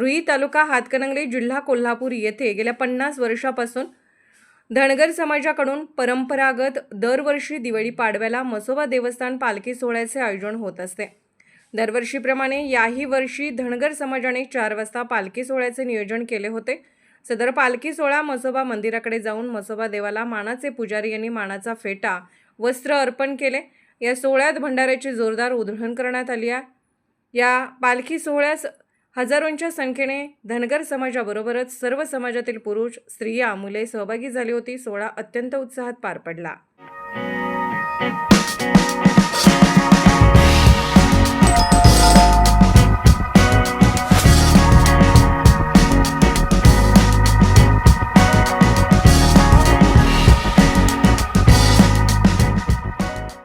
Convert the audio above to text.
रुई तालुका हातकणंगले जिल्हा कोल्हापूर येथे गेल्या पन्नास वर्षापासून धनगर समाजाकडून परंपरागत दरवर्षी दिवाळी पाडव्याला मसोबा देवस्थान पालखी सोहळ्याचे आयोजन होत असते. दरवर्षीप्रमाणे याही वर्षी धनगर समाजाने चार वाजता पालखी सोहळ्याचे नियोजन केले होते. सदर पालखी सोहळा मसोबा मंदिराकडे जाऊन मसोबा देवाला मानाचे पुजारी यांनी मानाचा फेटा वस्त्र अर्पण केले. या सोहळ्यात भंडाऱ्याची जोरदार उधळण करण्यात आली आहे. या पालखी सोहळ्यास हजारोंच्या संख्येने धनगर समाजाबरोबरच सर्व समाजातील पुरुष स्त्रिया मुले सहभागी झाली होती सोहळा अत्यंत उत्साहात पार पडला.